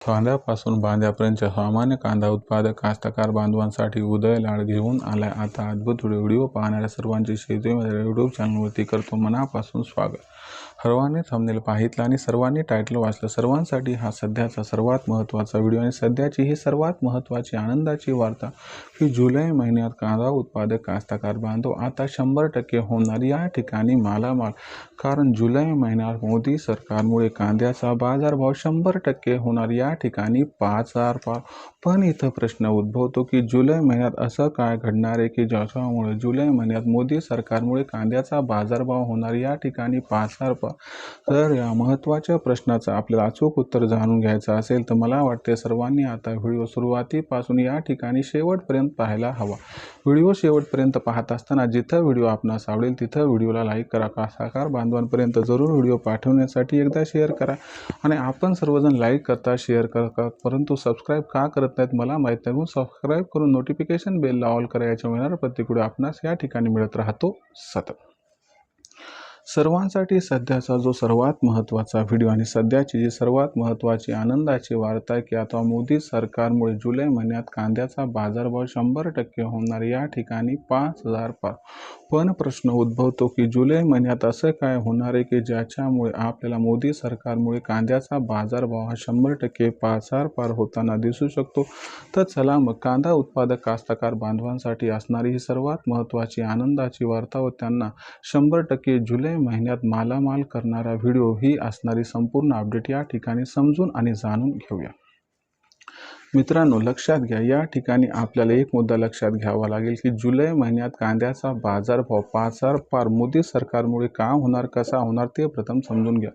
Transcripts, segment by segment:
कांद्यापासून बांध्यापर्यंत सामान्य कांदा उत्पादक कास्तकार बांधवांसाठी उदय लाड घेऊन आलाय. आता अद्भुत व्हिडिओ पाहणाऱ्या सर्वांचे शेतीमध्ये युट्यूब चॅनलवरती करतो मनापासून स्वागत. सर्वांनी थंबनेल पाहितला आणि सर्वांनी टायटल वाचलं. सर्वांसाठी हा सध्याचा सर्वात महत्त्वाचा व्हिडिओ आणि सध्याची ही सर्वात महत्त्वाची आनंदाची वार्ता की जुलै महिन्यात कांदा उत्पादक कास्तकार बांधव आता शंभर टक्के होणार या ठिकाणी मालामाल. कारण जुलै महिन्यात मोदी सरकारमुळे कांद्याचा बाजारभाव शंभर टक्के होणार या ठिकाणी पाच हजार पार पण इथं प्रश्न उद्भवतो की जुलै महिन्यात असं काय घडणार आहे की ज्याच्यामुळे जुलै महिन्यात मोदी सरकारमुळे कांद्याचा बाजारभाव होणार या ठिकाणी पाच हजार पार तर या महत्त्वाच्या प्रश्नाचं आपल्याला अचूक उत्तर जाणून घ्यायचं असेल तर मला वाटते सर्वांनी आता व्हिडिओ सुरुवातीपासून या ठिकाणी शेवटपर्यंत पाहायला हवा. व्हिडिओ शेवटपर्यंत पाहत असताना जिथं व्हिडिओ आपणास आवडेल तिथं व्हिडिओला लाईक करा. का साकार बांधवांपर्यंत जरूर व्हिडिओ पाठवण्यासाठी एकदा शेअर करा आणि आपण सर्वजण लाईक करता शेअर करता परंतु सबस्क्राईब का करत नाहीत मला माहीत नाही. म्हणून सबस्क्राईब करून नोटिफिकेशन बेलला ऑल करा याच्या मिळणार प्रत्येक व्हिडिओ आपणास या ठिकाणी मिळत राहतो. सतत. सर्वांसाठी सध्याचा जो सर्वात महत्त्वाचा व्हिडिओ आणि सध्याची जी सर्वात महत्त्वाची आनंदाची वार्ता आहे की आता मोदी सरकारमुळे जुलै महिन्यात कांद्याचा बाजारभाव शंभर टक्के होणार या ठिकाणी पाच हजार पार पण प्रश्न उद्भवतो की जुलै महिन्यात असं काय होणार आहे की ज्याच्यामुळे आपल्याला मोदी सरकारमुळे कांद्याचा बाजारभाव हा शंभर टक्के पाच हजार पार होताना दिसू शकतो? तर चला मग कांदा उत्पादक कास्तकार बांधवांसाठी असणारी ही सर्वात महत्त्वाची आनंदाची वार्ता व त्यांना शंभर टक्के जुलै महिन्यात मालामाल करणारा व्हिडिओ ही असणारी संपूर्ण अपडेट या ठिकाणी समजून आणि जाणून घेऊया. मित्रांनो लक्षात घ्या या ठिकाणी आपल्याला एक मुद्दा लक्षात घ्यावा लागेल की जुलै महिन्यात कांद्याचा बाजारभाव पाच हजार पार मोदी सरकारमुळे का होणार कसा होणार ते प्रथम समजून घ्या.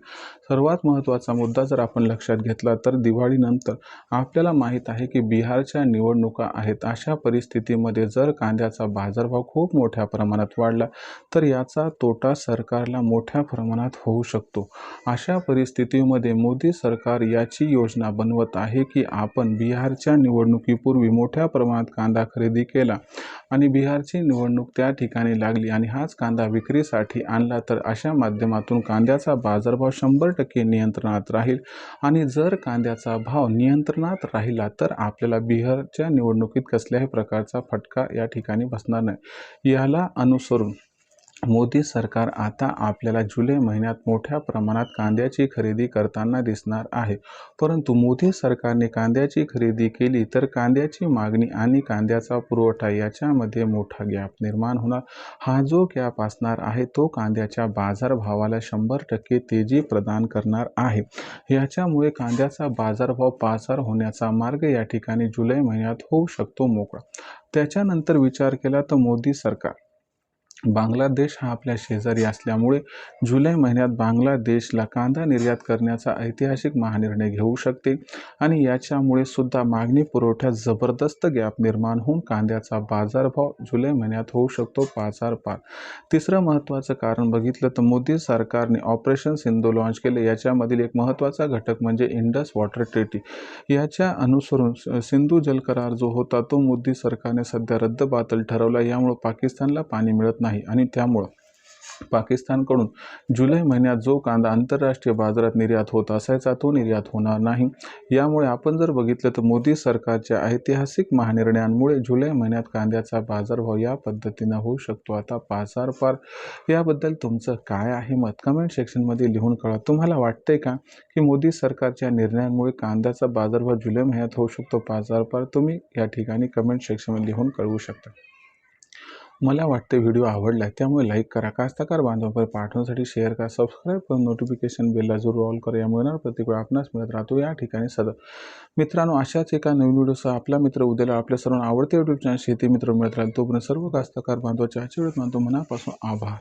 सर्वात महत्त्वाचा मुद्दा जर आपण लक्षात घेतला तर दिवाळीनंतर आपल्याला माहीत आहे की बिहारच्या निवडणुका आहेत. अशा परिस्थितीमध्ये जर कांद्याचा बाजारभाव खूप मोठ्या प्रमाणात वाढला तर याचा तोटा सरकारला मोठ्या प्रमाणात होऊ शकतो. अशा परिस्थितीमध्ये मोदी सरकार याची योजना बनवत आहे की आपण बिहार बिहारच्या निवडणुकीपूर्वी मोठ्या प्रमाणात कांदा खरेदी केला आणि बिहारची निवडणूक त्या ठिकाणी लागली आणि हाच कांदा विक्रीसाठी आणला तर अशा माध्यमातून कांद्याचा बाजारभाव शंभर टक्के नियंत्रणात राहील आणि जर कांद्याचा भाव नियंत्रणात राहिला तर आपल्याला बिहारच्या निवडणुकीत कसल्याही प्रकारचा फटका या ठिकाणी बसणार नाही. याला अनुसरून मोदी सरकार आता आपल्याला जुलै महिन्यात मोठ्या प्रमाणात कांद्याची खरेदी करताना दिसणार आहे. परंतु मोदी सरकारने कांद्याची खरेदी केली तर कांद्याची मागणी आणि कांद्याचा पुरवठा याच्यामध्ये मोठा गॅप निर्माण होणार. हा जो गॅप असणार आहे तो कांद्याच्या बाजारभावाला शंभर टक्के तेजी प्रदान करणार आहे. याच्यामुळे कांद्याचा बाजारभाव पाचार होण्याचा मार्ग या ठिकाणी जुलै महिन्यात होऊ शकतो मोकळा. त्याच्यानंतर विचार केला तर मोदी सरकार बांगलादेश हा आपल्या शेजारी असल्यामुळे जुलै महिन्यात बांगलादेशला कांदा निर्यात करण्याचा ऐतिहासिक महानिर्णय घेऊ शकते आणि याच्यामुळे सुद्धा मागणी पुरवठ्यात जबरदस्त गॅप निर्माण होऊन कांद्याचा बाजारभाव जुलै महिन्यात होऊ शकतो पाचार पार. तिसरं महत्त्वाचं कारण बघितलं तर मोदी सरकारने ऑपरेशन सिंधू लॉन्च केले. याच्यामधील एक महत्त्वाचा घटक म्हणजे इंडस वॉटर ट्रेटी याच्या अनुसरून सिंधू जल करार जो होता तो मोदी सरकारने सध्या रद्दबातल ठरवला. यामुळे पाकिस्तानला पाणी मिळत नाही नाही आणि त्यामुळं पाकिस्तानकडून जुलै महिन्यात जो कांदा आंतरराष्ट्रीय बाजारात निर्यात होत असायचा तो निर्यात होणार नाही. यामुळे आपण जर बघितलं तर मोदी सरकारच्या ऐतिहासिक महानिर्णयांमुळे जुलै महिन्यात कांद्याचा बाजारभाव या पद्धतीनं होऊ शकतो. आता पाचार पार याबद्दल तुमचं काय आहे मत? कमेंट सेक्शनमध्ये लिहून कळा तुम्हाला वाटते का की मोदी सरकारच्या निर्णयांमुळे कांद्याचा बाजारभाव जुलै महिन्यात होऊ शकतो पाचार पार? तुम्ही या ठिकाणी कमेंट सेक्शनमध्ये लिहून कळवू शकता. मला वाटते व्हिडिओ आवडला आहे त्यामुळे लाईक करा. कास्तकार बांधवांपर्यंत पाठवण्यासाठी शेअर करा. सबस्क्राईब करून नोटिफिकेशन बेलला जरूर ऑल करा. यामुळे ना प्रत्येक आपणास मिळत राहतो. या ठिकाणी सदर मित्रांनो अशाच एका नवीन व्हिडिओसह आपला मित्र उद्याला आपल्या सर्वांना आवडते युट्यूब चॅनल शेती मित्र मिळत राहील. तोपर्यंत सर्व कास्तकार बांधवाच्या आजच्या मानतो. मनापासून आभार.